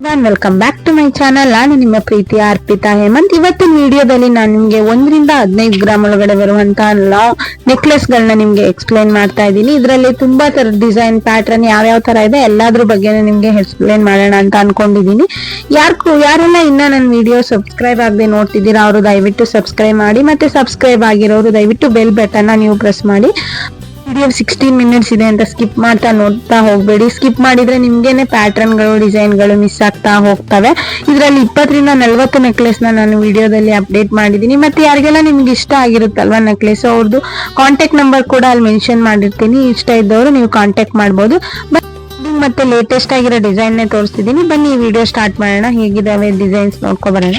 Welcome back to my channel ನಾನು ನಿಮ್ಮ ಪ್ರೀತಿಯ ಅರ್ಪಿತಾ ಹೇಮಂತ್. ಇವತ್ತಿನ ವಿಡಿಯೋದಲ್ಲಿ ನಾನು ನಿಮಗೆ ಒಂದರಿಂದ ಹದಿನೈದು ಗ್ರಾಮ್ ಒಳಗಡೆ ಬರುವಂತಹ ಲಾ ನೆಕ್ಲೆಸ್ ಗಳನ್ನ ನಿಮ್ಗೆ ಎಕ್ಸ್ಪ್ಲೈನ್ ಮಾಡ್ತಾ ಇದ್ದೀನಿ. ಇದರಲ್ಲಿ ತುಂಬಾ ತರ ಡಿಸೈನ್ ಪ್ಯಾಟರ್ನ್ ಯಾವ ಯಾವ ತರ ಇದೆ ಎಲ್ಲಾದ್ರ ಬಗ್ಗೆ ನಿಮ್ಗೆ ಎಕ್ಸ್ಪ್ಲೈನ್ ಮಾಡೋಣ ಅಂತ ಅನ್ಕೊಂಡಿದೀನಿ ಯಾರು ಯಾರೆಲ್ಲ ಇನ್ನ ನನ್ನ ವಿಡಿಯೋ ಸಬ್ಸ್ಕ್ರೈಬ್ ಆಗದೆ ನೋಡ್ತಿದ್ದೀರಾ, ಅವರು ದಯವಿಟ್ಟು ಸಬ್ಸ್ಕ್ರೈಬ್ ಮಾಡಿ. ಮತ್ತೆ ಸಬ್ಸ್ಕ್ರೈಬ್ ಆಗಿರೋರು ದಯವಿಟ್ಟು ಬೆಲ್ ಬಟನ್ ನೀವು ಪ್ರೆಸ್ ಮಾಡಿ. ವಿಡಿಯೋ ಸಿಕ್ಸ್ಟೀನ್ ಮಿನಿಟ್ಸ್ ಇದೆ ಅಂತ ಸ್ಕಿಪ್ ಮಾಡ್ತಾ ನೋಡ್ತಾ ಹೋಗ್ಬೇಡಿ. ಸ್ಕಿಪ್ ಮಾಡಿದ್ರೆ ನಿಮ್ಗೆನೆ ಪ್ಯಾಟರ್ನ್ಗಳು ಡಿಸೈನ್ಗಳು ಮಿಸ್ ಆಗ್ತಾ ಹೋಗ್ತವೆ. ಇದರಲ್ಲಿ ಇಪ್ಪತ್ತರಿಂದ ನಲ್ವತ್ತು ನೆಕ್ಲೆಸ್ನ ನಾನು ವಿಡಿಯೋದಲ್ಲಿ ಅಪ್ಡೇಟ್ ಮಾಡಿದ್ದೀನಿ. ಮತ್ತೆ ಯಾರಿಗೆಲ್ಲ ನಿಮ್ಗೆ ಇಷ್ಟ ಆಗಿರುತ್ತಲ್ವ ನೆಕ್ಲೆಸ್ ಅವ್ರದ್ದು ಕಾಂಟ್ಯಾಕ್ಟ್ ನಂಬರ್ ಕೂಡ ಅಲ್ಲಿ ಮೆನ್ಷನ್ ಮಾಡಿರ್ತೀನಿ. ಇಷ್ಟ ಇದ್ದವರು ನೀವು ಕಾಂಟ್ಯಾಕ್ಟ್ ಮಾಡ್ಬೋದು. ಮತ್ತೆ ಲೇಟೆಸ್ಟ್ ಆಗಿರೋ ಡಿಸೈನ್ ತೋರಿಸ್ತಿದ್ದೀನಿ. ಬನ್ನಿ ವಿಡಿಯೋ ಸ್ಟಾರ್ಟ್ ಮಾಡೋಣ. ಹೇಗಿದಾವೆ ಡಿಸೈನ್ಸ್ ನೋಡ್ಕೊ ಬರೋಣ.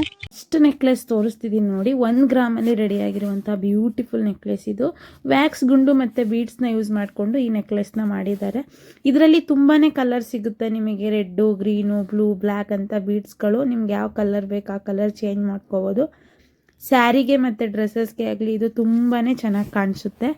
ಫಸ್ಟ್ ನೆಕ್ಲೆಸ್ ತೋರಿಸ್ತಿದ್ದೀನಿ ನೋಡಿ. ಒಂದು ಗ್ರಾಮಲ್ಲಿ ರೆಡಿ ಆಗಿರುವಂಥ ಬ್ಯೂಟಿಫುಲ್ ನೆಕ್ಲೆಸ್ ಇದು. ವ್ಯಾಕ್ಸ್ ಗುಂಡು ಮತ್ತು ಬೀಡ್ಸ್ನ ಯೂಸ್ ಮಾಡಿಕೊಂಡು ಈ ನೆಕ್ಲೆಸ್ನ ಮಾಡಿದ್ದಾರೆ. ಇದರಲ್ಲಿ ತುಂಬಾ ಕಲರ್ ಸಿಗುತ್ತೆ ನಿಮಗೆ. ರೆಡ್ಡು ಗ್ರೀನು ಬ್ಲೂ ಬ್ಲ್ಯಾಕ್ ಅಂತ ಬೀಡ್ಸ್ಗಳು ನಿಮ್ಗೆ ಯಾವ ಕಲರ್ ಬೇಕು ಆ ಕಲರ್ ಚೇಂಜ್ ಮಾಡ್ಕೋಬೋದು. ಸ್ಯಾರಿಗೆ ಮತ್ತು ಡ್ರೆಸ್ಸಸ್ಗೆ ಆಗಲಿ ಇದು ತುಂಬಾ ಚೆನ್ನಾಗಿ ಕಾಣಿಸುತ್ತೆ.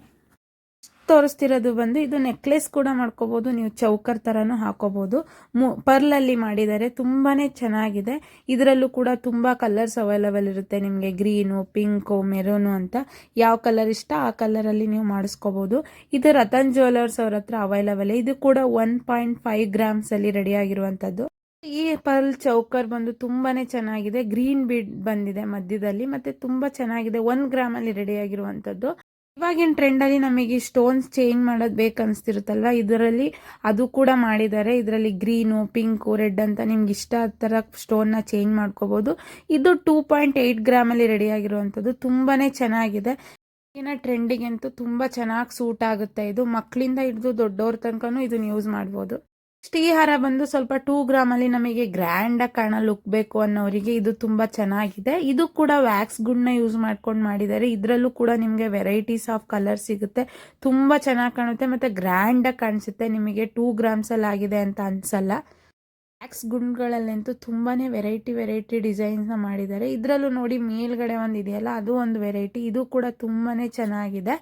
ತೋರಿಸ್ತಿರೋದು ಬಂದು ಇದು ನೆಕ್ಲೆಸ್ ಕೂಡ ಮಾಡ್ಕೋಬಹುದು ನೀವು ಚೌಕರ್ ಥರನೂ ಹಾಕೋಬಹುದು ಮು, ಪರ್ಲಲ್ಲಿ ಮಾಡಿದ್ದಾರೆ ತುಂಬಾನೇ ಚೆನ್ನಾಗಿದೆ. ಇದರಲ್ಲೂ ಕೂಡ ತುಂಬಾ ಕಲರ್ಸ್ ಅವೈಲಬಲ್ ಇರುತ್ತೆ. ನಿಮಗೆ ಗ್ರೀನು ಪಿಂಕು ಮೆರೂನು ಅಂತ ಯಾವ ಕಲರ್ ಇಷ್ಟ ಆ ಕಲರ್ ಅಲ್ಲಿ ನೀವು ಮಾಡಿಸ್ಕೋಬಹುದು ಇದು ರತನ್ ಜುವೆಲರ್ಸ್ ಅವ್ರ ಹತ್ರ ಅವೈಲಬಲ್ ಇದು ಕೂಡ ಒನ್ ಪಾಯಿಂಟ್ ಫೈವ್ ಗ್ರಾಮ್ಸಲ್ಲಿ ರೆಡಿ ಆಗಿರುವಂತದ್ದು. ಈ ಪರ್ಲ್ ಚೌಕರ್ ಬಂದು ತುಂಬಾನೇ ಚೆನ್ನಾಗಿದೆ. ಗ್ರೀನ್ ಬೀಡ್ ಬಂದಿದೆ ಮಧ್ಯದಲ್ಲಿ. ಮತ್ತೆ ತುಂಬಾ ಚೆನ್ನಾಗಿದೆ. ಒನ್ ಗ್ರಾಮ್ ಅಲ್ಲಿ ರೆಡಿ ಆಗಿರುವಂತದ್ದು. ಇವಾಗಿನ ಟ್ರೆಂಡಲ್ಲಿ ನಮಗೆ ಸ್ಟೋನ್ಸ್ ಚೇಂಜ್ ಮಾಡೋದು ಬೇಕನ್ಸ್ತಿರುತ್ತಲ್ವ? ಇದರಲ್ಲಿ ಅದು ಕೂಡ ಮಾಡಿದ್ದಾರೆ ಇದರಲ್ಲಿ ಗ್ರೀನು ಪಿಂಕು ರೆಡ್ ಅಂತ ನಿಮ್ಗೆ ಇಷ್ಟ ತರ ಸ್ಟೋನ್ನ ಚೇಂಜ್ ಮಾಡ್ಕೋಬಹುದು ಇದು ಟೂ ಪಾಯಿಂಟ್ ಏಯ್ಟ್ ರೆಡಿ ಆಗಿರುವಂತದ್ದು ತುಂಬಾನೇ ಚೆನ್ನಾಗಿದೆ. ಈಗಿನ ಟ್ರೆಂಡಿಗಂತೂ ತುಂಬಾ ಚೆನ್ನಾಗಿ ಸೂಟ್ ಆಗುತ್ತೆ ಇದು. ಮಕ್ಕಳಿಂದ ಹಿಡಿದು ದೊಡ್ಡವ್ರ ತನಕನೂ ಇದನ್ನ ಯೂಸ್ ಮಾಡ್ಬೋದು. ನೆಕ್ಸ್ಟ್ ಹಾರ ಬಂದು ಸ್ವಲ್ಪ ಟೂ ಗ್ರಾಮ್ ಅಲ್ಲಿ ನಮಗೆ ಗ್ರ್ಯಾಂಡ್ ಆಗಿ ಕಾಣ ಲುಕ್ ಬೇಕು ಅನ್ನೋರಿಗೆ ಇದು ತುಂಬಾ ಚೆನ್ನಾಗಿದೆ. ಇದು ಕೂಡ ವ್ಯಾಕ್ಸ್ ಗುಡ್ನ ಯೂಸ್ ಮಾಡ್ಕೊಂಡು ಮಾಡಿದ್ದಾರೆ. ಇದರಲ್ಲೂ ಕೂಡ ನಿಮಗೆ ವೆರೈಟೀಸ್ ಆಫ್ ಕಲರ್ ಸಿಗುತ್ತೆ. ತುಂಬಾ ಚೆನ್ನಾಗಿ ಕಾಣುತ್ತೆ ಮತ್ತೆ ಗ್ರ್ಯಾಂಡ್ ಆಗಿ ಕಾಣಿಸುತ್ತೆ. ನಿಮಗೆ ಟೂ ಗ್ರಾಮ್ಸ್ ಅಲ್ಲಿ ಆಗಿದೆ ಅಂತ ಅನ್ಸಲ್ಲ. ವ್ಯಾಕ್ಸ್ ಗುಂಡ್ಗಳಲ್ಲಂತೂ ತುಂಬಾನೇ ವೆರೈಟಿ ವೆರೈಟಿ ಡಿಸೈನ್ಸ್ ಮಾಡಿದ್ದಾರೆ. ಇದರಲ್ಲೂ ನೋಡಿ ಮೇಲ್ಗಡೆ ಒಂದು ಇದೆಯಲ್ಲ, ಅದು ಒಂದು ವೆರೈಟಿ ಇದು ಕೂಡ ತುಂಬಾನೇ ಚೆನ್ನಾಗಿದೆ.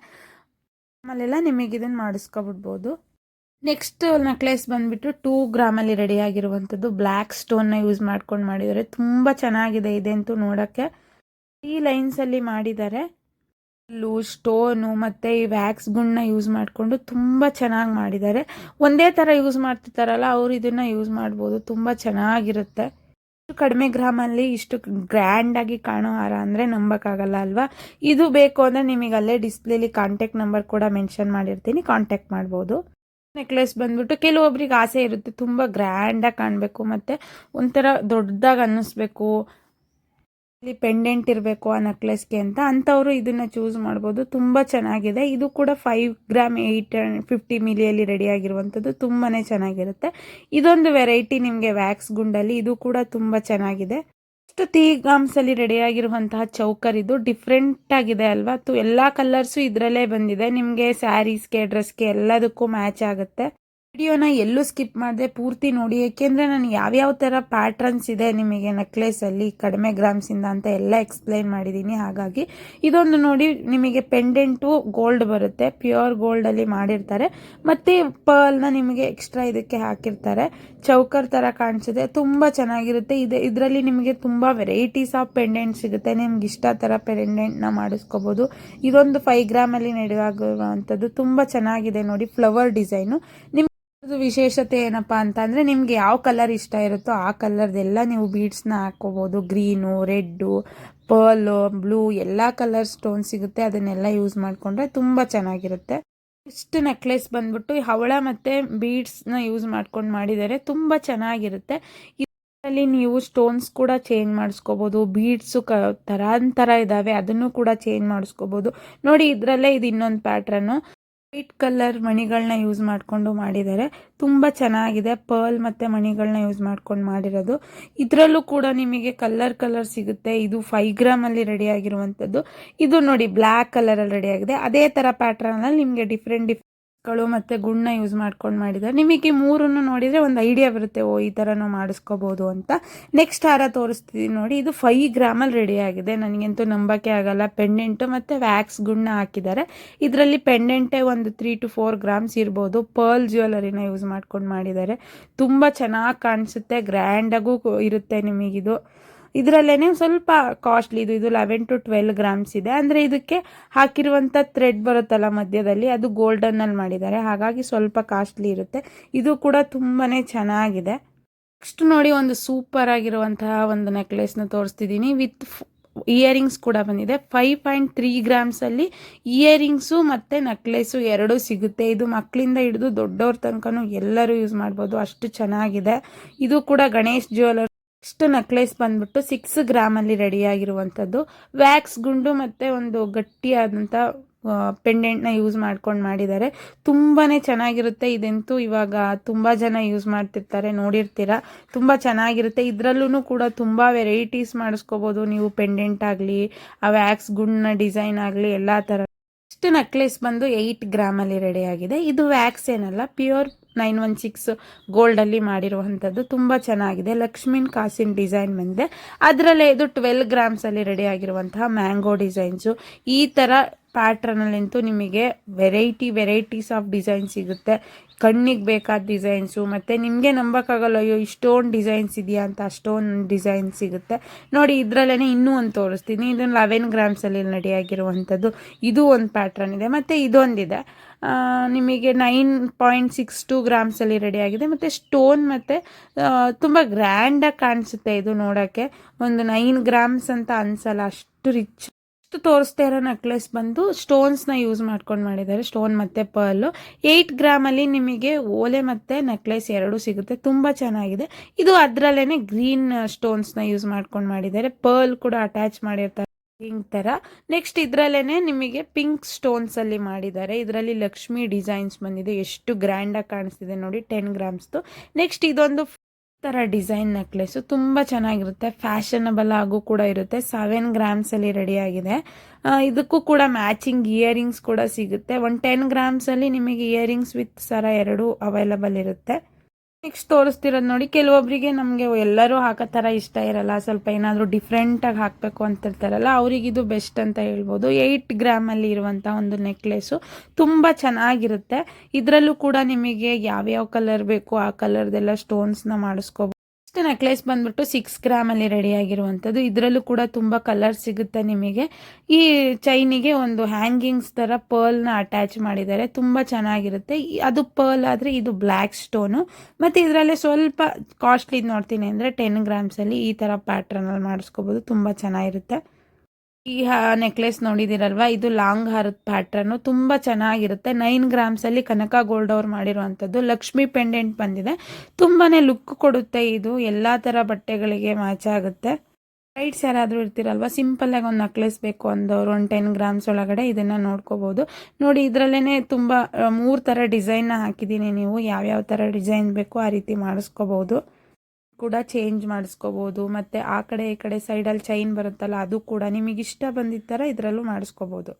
ಆಮೇಲೆಲ್ಲ ನಿಮಗೆ ಇದನ್ನ ಮಾಡಿಸ್ಕೊಬಿಡ್ಬೋದು. ನೆಕ್ಸ್ಟ್ ನೆಕ್ಲೆಸ್ ಬಂದ್ಬಿಟ್ಟು ಟೂ ಗ್ರಾಮಲ್ಲಿ ರೆಡಿ ಆಗಿರುವಂಥದ್ದು. ಬ್ಲ್ಯಾಕ್ ಸ್ಟೋನ್ನ ಯೂಸ್ ಮಾಡ್ಕೊಂಡು ಮಾಡಿದ್ದಾರೆ. ತುಂಬ ಚೆನ್ನಾಗಿದೆ ಇದಂತೂ ನೋಡೋಕ್ಕೆ. ಈ ಲೈನ್ಸಲ್ಲಿ ಮಾಡಿದ್ದಾರೆ. ಲೂ ಸ್ಟೋನು ಮತ್ತು ಈ ವ್ಯಾಕ್ಸ್ ಗುಣ್ಣ ಯೂಸ್ ಮಾಡಿಕೊಂಡು ತುಂಬ ಚೆನ್ನಾಗಿ ಮಾಡಿದ್ದಾರೆ. ಒಂದೇ ಥರ ಯೂಸ್ ಮಾಡ್ತಿರ್ತಾರಲ್ಲ, ಅವ್ರು ಇದನ್ನು ಯೂಸ್ ಮಾಡ್ಬೋದು. ತುಂಬ ಚೆನ್ನಾಗಿರುತ್ತೆ. ಇಷ್ಟು ಕಡಿಮೆ ಗ್ರಾಮಲ್ಲಿ ಇಷ್ಟು ಗ್ರ್ಯಾಂಡ್ ಆಗಿ ಕಾಣೋ ಹಾರ ಅಂದರೆ ನಂಬೋಕ್ಕಾಗಲ್ಲ ಅಲ್ವಾ? ಇದು ಬೇಕು ಅಂದರೆ ನಿಮಗೆ ಅಲ್ಲೇ ಡಿಸ್ಪ್ಲೇಲಿ ಕಾಂಟ್ಯಾಕ್ಟ್ ನಂಬರ್ ಕೂಡ ಮೆನ್ಷನ್ ಮಾಡಿರ್ತೀನಿ. ಕಾಂಟ್ಯಾಕ್ಟ್ ಮಾಡ್ಬೋದು. ನೆಕ್ಲೆಸ್ ಬಂದ್ಬಿಟ್ಟು ಕೆಲವೊಬ್ರಿಗೆ ಆಸೆ ಇರುತ್ತೆ, ತುಂಬ ಗ್ರ್ಯಾಂಡಾಗಿ ಕಾಣಬೇಕು, ಮತ್ತು ಒಂಥರ ದೊಡ್ಡದಾಗಿ ಅನ್ನಿಸ್ಬೇಕು ಇಲ್ಲಿ ಪೆಂಡೆಂಟ್ ಇರಬೇಕು ಆ ನೆಕ್ಲೆಸ್ಗೆ ಅಂತ, ಅಂಥವರು ಇದನ್ನು ಚೂಸ್ ಮಾಡ್ಬೋದು, ತುಂಬ ಚೆನ್ನಾಗಿದೆ. ಇದು ಕೂಡ ಫೈವ್ ಗ್ರಾಮ್ ಏಯ್ಟ್ ಫಿಫ್ಟಿ ಮಿಲಿಯಲ್ಲಿ ರೆಡಿ ಆಗಿರುವಂಥದ್ದು ತುಂಬಾ ಚೆನ್ನಾಗಿರುತ್ತೆ. ಇದೊಂದು ವೆರೈಟಿ ನಿಮಗೆ ವ್ಯಾಕ್ಸ್ ಗುಂಡಲ್ಲಿ, ಇದು ಕೂಡ ತುಂಬ ಚೆನ್ನಾಗಿದೆ. ತೀ ಗ್ರಾಮ್ಸಲ್ಲಿ ರೆಡಿ ಆಗಿರುವಂತಹ ಚೌಕರ್ ಇದು ಡಿಫ್ರೆಂಟ್ ಆಗಿದೆ ಅಲ್ವಾ? ಎಲ್ಲ ಕಲರ್ಸು ಇದರಲ್ಲೇ ಬಂದಿದೆ. ನಿಮಗೆ ಸ್ಯಾರೀಸ್ಗೆ ಡ್ರೆಸ್ಗೆ ಎಲ್ಲದಕ್ಕೂ ಮ್ಯಾಚ್ ಆಗುತ್ತೆ. ವಿಡಿಯೋನ ಎಲ್ಲೂ ಸ್ಕಿಪ್ ಮಾಡಿದೆ ಪೂರ್ತಿ ನೋಡಿ. ಏಕೆಂದರೆ ನಾನು ಯಾವ್ಯಾವ ಥರ ಪ್ಯಾಟ್ರನ್ಸ್ ಇದೆ ನಿಮಗೆ ನೆಕ್ಲೆಸಲ್ಲಿ ಕಡಿಮೆ ಗ್ರಾಮ್ಸಿಂದ ಅಂತ ಎಲ್ಲ ಎಕ್ಸ್ಪ್ಲೈನ್ ಮಾಡಿದ್ದೀನಿ ಹಾಗಾಗಿ ಇದೊಂದು ನೋಡಿ ನಿಮಗೆ ಪೆಂಡೆಂಟು ಗೋಲ್ಡ್ ಬರುತ್ತೆ. ಪ್ಯೂರ್ ಗೋಲ್ಡಲ್ಲಿ ಮಾಡಿರ್ತಾರೆ. ಮತ್ತು ಪರ್ಲ್ನ ನಿಮಗೆ ಎಕ್ಸ್ಟ್ರಾ ಇದಕ್ಕೆ ಹಾಕಿರ್ತಾರೆ. ಚೌಕರ್ ಥರ ಕಾಣಿಸುತ್ತೆ ತುಂಬ ಚೆನ್ನಾಗಿರುತ್ತೆ. ಇದೆ, ಇದರಲ್ಲಿ ನಿಮಗೆ ತುಂಬ ವೆರೈಟೀಸ್ ಆಫ್ ಪೆಂಡೆಂಟ್ ಸಿಗುತ್ತೆ. ನಿಮ್ಗೆ ಇಷ್ಟ ಥರ ಪೆಂಡೆಂಟ್ನ ಮಾಡಿಸ್ಕೋಬೋದು. ಇದೊಂದು ಫೈವ್ ಗ್ರಾಮಲ್ಲಿ ನಡೆಯುವಂಥದ್ದು ತುಂಬ ಚೆನ್ನಾಗಿದೆ ನೋಡಿ. ಫ್ಲವರ್ ಡಿಸೈನು ನಿಮ್ಗೆ ವಿಶೇಷತೆ ಏನಪ್ಪ ಅಂತ ಅಂದ್ರೆ ನಿಮ್ಗೆ ಯಾವ ಕಲರ್ ಇಷ್ಟ ಇರುತ್ತೋ ಆ ಕಲರ್ದೆಲ್ಲ ನೀವು ಬೀಡ್ಸ್ನ ಹಾಕ್ಕೋಬೋದು. ಗ್ರೀನು ರೆಡ್ಡು ಪರ್ಲ್ ಬ್ಲೂ ಎಲ್ಲ ಕಲರ್ ಸ್ಟೋನ್ ಸಿಗುತ್ತೆ. ಅದನ್ನೆಲ್ಲ ಯೂಸ್ ಮಾಡಿಕೊಂಡ್ರೆ ತುಂಬ ಚೆನ್ನಾಗಿರುತ್ತೆ. ಇಷ್ಟು ನೆಕ್ಲೆಸ್ ಬಂದ್ಬಿಟ್ಟು ಹವಳ ಮತ್ತೆ ಬೀಡ್ಸ್ನ ಯೂಸ್ ಮಾಡ್ಕೊಂಡು ಮಾಡಿದರೆ ತುಂಬ ಚೆನ್ನಾಗಿರುತ್ತೆ. ಇದರಲ್ಲಿ ನೀವು ಸ್ಟೋನ್ಸ್ ಕೂಡ ಚೇಂಜ್ ಮಾಡಿಸ್ಕೋಬೋದು. ಬೀಡ್ಸು ಕ ಥರ ಇದ್ದಾವೆ ಅದನ್ನು ಕೂಡ ಚೇಂಜ್ ಮಾಡಿಸ್ಕೋಬೋದು. ನೋಡಿ ಇದರಲ್ಲೇ ಇದು ಇನ್ನೊಂದು ಪ್ಯಾಟ್ರನ್ನು ವೈಟ್ ಕಲರ್ ಮಣಿಗಳನ್ನ ಯೂಸ್ ಮಾಡಿಕೊಂಡು ಮಾಡಿದ್ದಾರೆ. ತುಂಬ ಚೆನ್ನಾಗಿದೆ. ಪರ್ಲ್ ಮತ್ತು ಮಣಿಗಳನ್ನ ಯೂಸ್ ಮಾಡ್ಕೊಂಡು ಮಾಡಿರೋದು. ಇದರಲ್ಲೂ ಕೂಡ ನಿಮಗೆ ಕಲರ್ ಕಲರ್ ಸಿಗುತ್ತೆ. ಇದು ಫೈವ್ ಗ್ರಾಮಲ್ಲಿ ರೆಡಿ ಆಗಿರುವಂಥದ್ದು. ಇದು ನೋಡಿ ಬ್ಲ್ಯಾಕ್ ಕಲರಲ್ಲಿ ರೆಡಿ ಆಗಿದೆ. ಅದೇ ಥರ ಪ್ಯಾಟ್ರನಲ್ಲಿ ನಿಮಗೆ ಡಿಫ್ರೆಂಟ್ ಡಿಫ್ರೆಂಟ್ ಗಳು ಮತ್ತೆ ಗುಣ್ಣ ಯೂಸ್ ಮಾಡ್ಕೊಂಡು ಮಾಡಿದ್ದಾರೆ ನಿಮಗೆ ಮೂರನ್ನು ನೋಡಿದರೆ ಒಂದು ಐಡಿಯಾ ಬರುತ್ತೆ, ಓ, ಈ ಥರನೂ ಮಾಡಿಸ್ಕೋಬೋದು ಅಂತ. ನೆಕ್ಸ್ಟ್ ಹಾರ ತೋರಿಸ್ತೀನಿ ನೋಡಿ, ಇದು ಫೈವ್ ಗ್ರಾಮಲ್ಲಿ ರೆಡಿ ಆಗಿದೆ. ನನಗಂತೂ ನಂಬಕ್ಕೆ ಆಗಲ್ಲ. ಪೆಂಡೆಂಟು ಮತ್ತು ವ್ಯಾಕ್ಸ್ ಗುಣ್ಣ ಹಾಕಿದ್ದಾರೆ. ಇದರಲ್ಲಿ ಪೆಂಡೆಂಟೇ ಒಂದು ತ್ರೀ ಟು ಫೋರ್ ಗ್ರಾಮ್ಸ್ ಇರ್ಬೋದು. ಪರ್ಲ್ ಜ್ಯುವೆಲರಿನ ಯೂಸ್ ಮಾಡ್ಕೊಂಡು ಮಾಡಿದ್ದಾರೆ. ತುಂಬ ಚೆನ್ನಾಗಿ ಕಾಣಿಸುತ್ತೆ. ಗ್ರ್ಯಾಂಡಾಗೂ ಇರುತ್ತೆ ನಿಮಗಿದು. ಇದರಲ್ಲೇ ಸ್ವಲ್ಪ ಕಾಸ್ಟ್ಲಿ ಇದು. ಇದು ಲೆವೆನ್ ಟು ಟ್ವೆಲ್ ಗ್ರಾಮ್ಸ್ ಇದೆ. ಅಂದರೆ ಇದಕ್ಕೆ ಹಾಕಿರುವಂಥ ಥ್ರೆಡ್ ಬರುತ್ತಲ್ಲ ಮಧ್ಯದಲ್ಲಿ, ಅದು ಗೋಲ್ಡನ್ನಲ್ಲಿ ಮಾಡಿದ್ದಾರೆ. ಹಾಗಾಗಿ ಸ್ವಲ್ಪ ಕಾಸ್ಟ್ಲಿ ಇರುತ್ತೆ. ಇದು ಕೂಡ ತುಂಬಾ ಚೆನ್ನಾಗಿದೆ. ನೆಕ್ಸ್ಟ್ ನೋಡಿ ಒಂದು ಸೂಪರ್ ಆಗಿರುವಂತಹ ಒಂದು ನೆಕ್ಲೆಸ್ನ ತೋರಿಸ್ತಿದ್ದೀನಿ ವಿತ್ ಇಯರಿಂಗ್ಸ್ ಕೂಡ ಬಂದಿದೆ. ಫೈವ್ ಪಾಯಿಂಟ್ ತ್ರೀ ಗ್ರಾಮ್ಸಲ್ಲಿ ಇಯರಿಂಗ್ಸು ಮತ್ತು ನೆಕ್ಲೆಸ್ಸು ಎರಡೂ ಸಿಗುತ್ತೆ. ಇದು ಮಕ್ಕಳಿಂದ ಹಿಡಿದು ದೊಡ್ಡವ್ರ ತನಕನೂ ಎಲ್ಲರೂ ಯೂಸ್ ಮಾಡ್ಬೋದು. ಅಷ್ಟು ಚೆನ್ನಾಗಿದೆ. ಇದು ಕೂಡ ಗಣೇಶ್ ಜ್ಯುವೆಲರ್ ನೆಕ್ಸ್ಟ್ ನೆಕ್ಲೆಸ್ ಬಂದ್ಬಿಟ್ಟು ಸಿಕ್ಸ್ ಗ್ರಾಮಲ್ಲಿ ರೆಡಿಯಾಗಿರುವಂಥದ್ದು ವ್ಯಾಕ್ಸ್ ಗುಂಡು ಮತ್ತು ಒಂದು ಗಟ್ಟಿಯಾದಂಥ ಪೆಂಡೆಂಟ್ನ ಯೂಸ್ ಮಾಡ್ಕೊಂಡು ಮಾಡಿದ್ದಾರೆ. ತುಂಬಾ ಚೆನ್ನಾಗಿರುತ್ತೆ. ಇದಂತೂ ಇವಾಗ ತುಂಬ ಜನ ಯೂಸ್ ಮಾಡ್ತಿರ್ತಾರೆ. ನೋಡಿರ್ತೀರ? ತುಂಬ ಚೆನ್ನಾಗಿರುತ್ತೆ. ಇದರಲ್ಲೂ ಕೂಡ ತುಂಬ ವೆರೈಟೀಸ್ ಮಾಡಿಸ್ಕೋಬೋದು. ನೀವು ಪೆಂಡೆಂಟ್ ಆಗಲಿ, ಆ ವ್ಯಾಕ್ಸ್ ಗುಂಡ್ನ ಡಿಸೈನ್ ಆಗಲಿ, ಎಲ್ಲ ಥರ. ನೆಕ್ಲೆಸ್ ಬಂದು ಏಯ್ಟ್ ಗ್ರಾಮಲ್ಲಿ ರೆಡಿ ಆಗಿದೆ. ಇದು ವ್ಯಾಕ್ಸ್ ಏನಲ್ಲ ಪ್ಯೂರ್ ನೈನ್ ಒನ್ ಸಿಕ್ಸ್ ಗೋಲ್ಡಲ್ಲಿ ಮಾಡಿರುವಂಥದ್ದು ತುಂಬ ಚೆನ್ನಾಗಿದೆ. ಲಕ್ಷ್ಮೀನ್ ಕಾಸಿನ್ ಡಿಸೈನ್ ಬಂದಿದೆ. ಅದರಲ್ಲೇ ಇದು ಟ್ವೆಲ್ ಗ್ರಾಮ್ಸಲ್ಲಿ ರೆಡಿ ಆಗಿರುವಂತಹ ಮ್ಯಾಂಗೋ ಡಿಸೈನ್ಸು. ಈ ಥರ ಪ್ಯಾಟ್ರನಲ್ಲಂತೂ ನಿಮಗೆ ವೆರೈಟಿ ವೆರೈಟೀಸ್ ಆಫ್ ಡಿಸೈನ್ ಸಿಗುತ್ತೆ. ಕಣ್ಣಿಗೆ ಬೇಕಾದ ಡಿಸೈನ್ಸು ಮತ್ತು ನಿಮಗೆ ನಂಬೋಕ್ಕಾಗಲ್ಲ, ಅಯ್ಯೋ, ಇಷ್ಟೊಂದು ಡಿಸೈನ್ಸ್ ಇದೆಯಾ ಅಂತ ಅಷ್ಟೊಂದು ಡಿಸೈನ್ ಸಿಗುತ್ತೆ. ನೋಡಿ ಇದರಲ್ಲೇ ಇನ್ನೂ ಒಂದು ತೋರಿಸ್ತೀನಿ. ಇದನ್ನು ಲೆವೆನ್ ಗ್ರಾಮ್ಸಲ್ಲಿ ರೆಡಿಯಾಗಿರುವಂಥದ್ದು ಇದು ಒಂದು ಪ್ಯಾಟ್ರನ್ ಇದೆ. ಮತ್ತು ಇದೊಂದಿದೆ. ನಿಮಗೆ ನೈನ್ ಪಾಯಿಂಟ್ ಸಿಕ್ಸ್ ಟು ಗ್ರಾಮ್ಸಲ್ಲಿ ರೆಡಿಯಾಗಿದೆ ಮತ್ತು ಸ್ಟೋನ್ ಮತ್ತು ತುಂಬ ಗ್ರ್ಯಾಂಡಾಗಿ ಕಾಣಿಸುತ್ತೆ ಇದು ನೋಡೋಕ್ಕೆ. ಒಂದು ನೈನ್ ಗ್ರಾಮ್ಸ್ ಅಂತ ಅನ್ಸಲ್ಲ. ಅಷ್ಟು ರಿಚ್ ತೋರಿಸ್ತಾ ಇರೋ ನೆಕ್ಲೆಸ್ ಬಂದು ಸ್ಟೋನ್ಸ್ನ ಯೂಸ್ ಮಾಡ್ಕೊಂಡು ಮಾಡಿದ್ದಾರೆ. ಸ್ಟೋನ್ ಮತ್ತು ಪರ್ಲು ಏಯ್ಟ್ ಗ್ರಾಮಲ್ಲಿ ನಿಮಗೆ ಓಲೆ ಮತ್ತು ನೆಕ್ಲೆಸ್ ಎರಡೂ ಸಿಗುತ್ತೆ. ತುಂಬ ಚೆನ್ನಾಗಿದೆ. ಇದು ಅದರಲ್ಲೇ ಗ್ರೀನ್ ಸ್ಟೋನ್ಸ್ನ ಯೂಸ್ ಮಾಡ್ಕೊಂಡು ಮಾಡಿದ್ದಾರೆ. ಪರ್ಲ್ ಕೂಡ ಅಟ್ಯಾಚ್ ಮಾಡಿರ್ತಾರೆ. ಪಿಂಕ್ ಥರ ನೆಕ್ಸ್ಟ್ ಇದರಲ್ಲೇ ನಿಮಗೆ ಪಿಂಕ್ ಸ್ಟೋನ್ಸಲ್ಲಿ ಮಾಡಿದ್ದಾರೆ. ಇದರಲ್ಲಿ ಲಕ್ಷ್ಮಿ ಡಿಸೈನ್ಸ್ ಬಂದಿದೆ. ಎಷ್ಟು ಗ್ರ್ಯಾಂಡಾಗಿ ಕಾಣಿಸ್ತಿದೆ ನೋಡಿ ಟೆನ್ ಗ್ರಾಮ್ಸ್ದು ನೆಕ್ಸ್ಟ್ ಇದೊಂದು ಥರ ಡಿಸೈನ್ ನೆಕ್ಲೆಸು ತುಂಬ ಚೆನ್ನಾಗಿರುತ್ತೆ. ಫ್ಯಾಷನಬಲ್ ಆಗೂ ಕೂಡ ಇರುತ್ತೆ. ಸೆವೆನ್ ಗ್ರಾಮ್ಸಲ್ಲಿ ರೆಡಿಯಾಗಿದೆ ಇದಕ್ಕೂ ಕೂಡ ಮ್ಯಾಚಿಂಗ್ ಇಯರಿಂಗ್ಸ್ ಕೂಡ ಸಿಗುತ್ತೆ. ಒಂದು ಟೆನ್ ಗ್ರಾಮ್ಸಲ್ಲಿ ನಿಮಗೆ ಇಯರಿಂಗ್ಸ್ ವಿತ್ ಸರ ಎರಡು ಅವೈಲಬಲ್ ಇರುತ್ತೆ. ನೆಕ್ಸ್ಟ್ ತೋರಿಸ್ತಿರೋದು ನೋಡಿ ಕೆಲವೊಬ್ಬರಿಗೆ ನಮಗೆ ಎಲ್ಲರೂ ಹಾಕೋ ಥರ ಇಷ್ಟ ಇರಲ್ಲ, ಸ್ವಲ್ಪ ಏನಾದರೂ ಡಿಫ್ರೆಂಟಾಗಿ ಹಾಕಬೇಕು ಅಂತಿರ್ತಾರಲ್ಲ, ಅವ್ರಿಗೆ ಇದು ಬೆಸ್ಟ್ ಅಂತ ಹೇಳ್ಬೋದು. ಏಯ್ಟ್ ಗ್ರಾಮಲ್ಲಿ ಇರುವಂಥ ಒಂದು ನೆಕ್ಲೆಸ್ಸು ತುಂಬ ಚೆನ್ನಾಗಿರುತ್ತೆ. ಇದರಲ್ಲೂ ಕೂಡ ನಿಮಗೆ ಯಾವ್ಯಾವ ಕಲರ್ ಬೇಕು, ಆ ಕಲರ್ದೆಲ್ಲ ಸ್ಟೋನ್ಸ್ನ ಮಾಡಿಸ್ಕೋಬೋದು ನೆಕ್ಸ್ಟ್ ನೆಕ್ಲೆಸ್ ಬಂದ್ಬಿಟ್ಟು ಸಿಕ್ಸ್ ಗ್ರಾಮಲ್ಲಿ ರೆಡಿ ಆಗಿರುವಂಥದ್ದು. ಇದರಲ್ಲೂ ಕೂಡ ತುಂಬ ಕಲರ್ ಸಿಗುತ್ತೆ ನಿಮಗೆ. ಈ ಚೈನಿಗೆ ಒಂದು ಹ್ಯಾಂಗಿಂಗ್ಸ್ ಥರ ಪರ್ಲ್ನ ಅಟ್ಯಾಚ್ ಮಾಡಿದ್ದಾರೆ. ತುಂಬ ಚೆನ್ನಾಗಿರುತ್ತೆ. ಅದು ಪರ್ಲ್ ಆದರೆ ಇದು ಬ್ಲ್ಯಾಕ್ ಸ್ಟೋನು ಮತ್ತು ಇದರಲ್ಲೇ ಸ್ವಲ್ಪ ಕಾಸ್ಟ್ಲಿ ನೋಡ್ತೀನಿ ಅಂದರೆ ಟೆನ್ ಗ್ರಾಮ್ಸಲ್ಲಿ ಈ ಥರ ಪ್ಯಾಟ್ರನಲ್ಲಿ ಮಾಡಿಸ್ಕೋಬೋದು. ತುಂಬ ಚೆನ್ನಾಗಿರುತ್ತೆ. ಈ ನೆಕ್ಲೆಸ್ ನೋಡಿದಿರಲ್ವಾ? ಇದು ಲಾಂಗ್ ಹಾರದ ಪ್ಯಾಟ್ರನ್ನು ತುಂಬ ಚೆನ್ನಾಗಿರುತ್ತೆ. ನೈನ್ ಗ್ರಾಮ್ಸಲ್ಲಿ ಕನಕ ಗೋಲ್ಡ್ ಅವ್ರು ಮಾಡಿರುವಂಥದ್ದು. ಲಕ್ಷ್ಮಿ ಪೆಂಡೆಂಟ್ ಬಂದಿದೆ. ತುಂಬಾ ಲುಕ್ ಕೊಡುತ್ತೆ ಇದು. ಎಲ್ಲ ಥರ ಬಟ್ಟೆಗಳಿಗೆ ಮ್ಯಾಚ್ ಆಗುತ್ತೆ. ರೈಟ್ಸ್ ಯಾರಾದರೂ ಸಿಂಪಲ್ ಸಿಂಪಲ್ಲಾಗಿ ಒಂದು ನಕ್ಲೆಸ್ ಬೇಕು ಅಂದವರು. ಒಂದು ಟೆನ್ ಗ್ರಾಮ್ಸ್ ಒಳಗಡೆ ಇದನ್ನು ನೋಡ್ಕೋಬೋದು. ನೋಡಿ ಇದರಲ್ಲೇ ತುಂಬ, ಮೂರು ಥರ ಡಿಸೈನ್ನ ಹಾಕಿದ್ದೀನಿ ನೀವು. ಯಾವ್ಯಾವ ಥರ ಡಿಸೈನ್ ಬೇಕು ಆ ರೀತಿ ಮಾಡಿಸ್ಕೋಬೋದು. ಕೂಡ ಚೇಂಜ್ ಮಾಡಿಸ್ಕೋಬೋದು. ಮತ್ತು ಆ ಕಡೆ ಈ ಕಡೆ ಸೈಡಲ್ಲಿ ಚೈನ್ ಬರುತ್ತಲ್ಲ, ಅದು ಕೂಡ ನಿಮಗೆ ಇಷ್ಟ ಬಂದಿದ್ದ ಥರ ಇದರಲ್ಲೂ ಮಾಡಿಸ್ಕೋಬೋದು.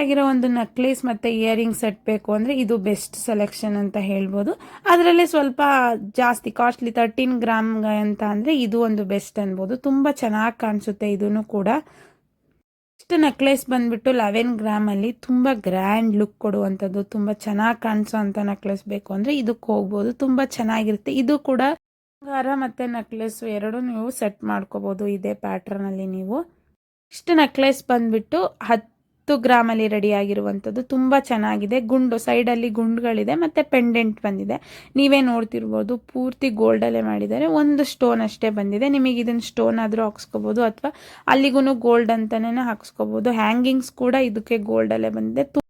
ಆಗಿರೋ ಒಂದು ನೆಕ್ಲೇಸ್ ಮತ್ತು ಇಯರಿಂಗ್ ಸೆಟ್ ಬೇಕು ಅಂದರೆ ಇದು ಬೆಸ್ಟ್ ಸೆಲೆಕ್ಷನ್ ಅಂತ ಹೇಳ್ಬೋದು. ಅದರಲ್ಲೇ ಸ್ವಲ್ಪ ಜಾಸ್ತಿ ಕಾಸ್ಟ್ಲಿ ತರ್ಟೀನ್ ಗ್ರಾಮ್ ಅಂತ ಅಂದರೆ ಇದು ಒಂದು ಬೆಸ್ಟ್ ಅನ್ಬೋದು. ತುಂಬ ಚೆನ್ನಾಗಿ ಕಾಣಿಸುತ್ತೆ ಇದೂ ಕೂಡ. ನೆಕ್ಸ್ಟ್ ನಕ್ಲೇಸ್ ಬಂದ್ಬಿಟ್ಟು ಲೆವೆನ್ ಗ್ರಾಮಲ್ಲಿ ತುಂಬ ಗ್ರ್ಯಾಂಡ್ ಲುಕ್ ಕೊಡುವಂಥದ್ದು, ತುಂಬ ಚೆನ್ನಾಗಿ ಕಾಣಿಸೋ ಅಂಥ ನಕ್ಲೇಸ್ ಬೇಕು ಅಂದರೆ ಇದಕ್ಕೆ ಹೋಗ್ಬೋದು. ತುಂಬ ಚೆನ್ನಾಗಿರುತ್ತೆ. ಇದು ಕೂಡ ಬಂಗಾರ ಮತ್ತು ನೆಕ್ಲೆಸ್ ಎರಡೂ ನೀವು ಸೆಟ್ ಮಾಡ್ಕೋಬೋದು ಇದೇ ಪ್ಯಾಟ್ರನಲ್ಲಿ ನೀವು. ನೆಕ್ಸ್ಟ್ ನೆಕ್ಲೆಸ್ ಬಂದ್ಬಿಟ್ಟು ಹತ್ತು ಗ್ರಾಮಲ್ಲಿ ರೆಡಿ ಆಗಿರುವಂಥದ್ದು ತುಂಬ ಚೆನ್ನಾಗಿದೆ. ಗುಂಡು ಸೈಡಲ್ಲಿ ಗುಂಡುಗಳಿದೆ ಮತ್ತು ಪೆಂಡೆಂಟ್ ಬಂದಿದೆ. ನೀವೇ ನೋಡ್ತಿರ್ಬೋದು ಪೂರ್ತಿ ಗೋಲ್ಡಲ್ಲೇ ಮಾಡಿದ್ದಾರೆ. ಒಂದು ಸ್ಟೋನ್ ಅಷ್ಟೇ ಬಂದಿದೆ. ನಿಮಗೆ ಇದನ್ನು ಸ್ಟೋನ್ ಆದರೂ ಹಾಕ್ಸ್ಕೋಬೋದು ಅಥವಾ ಅಲ್ಲಿಗೂ ಗೋಲ್ಡ್ ಅಂತಲೇ ಹಾಕ್ಸ್ಕೋಬೋದು. ಹ್ಯಾಂಗಿಂಗ್ಸ್ ಕೂಡ ಇದಕ್ಕೆ ಗೋಲ್ಡಲ್ಲೇ ಬಂದಿದೆ.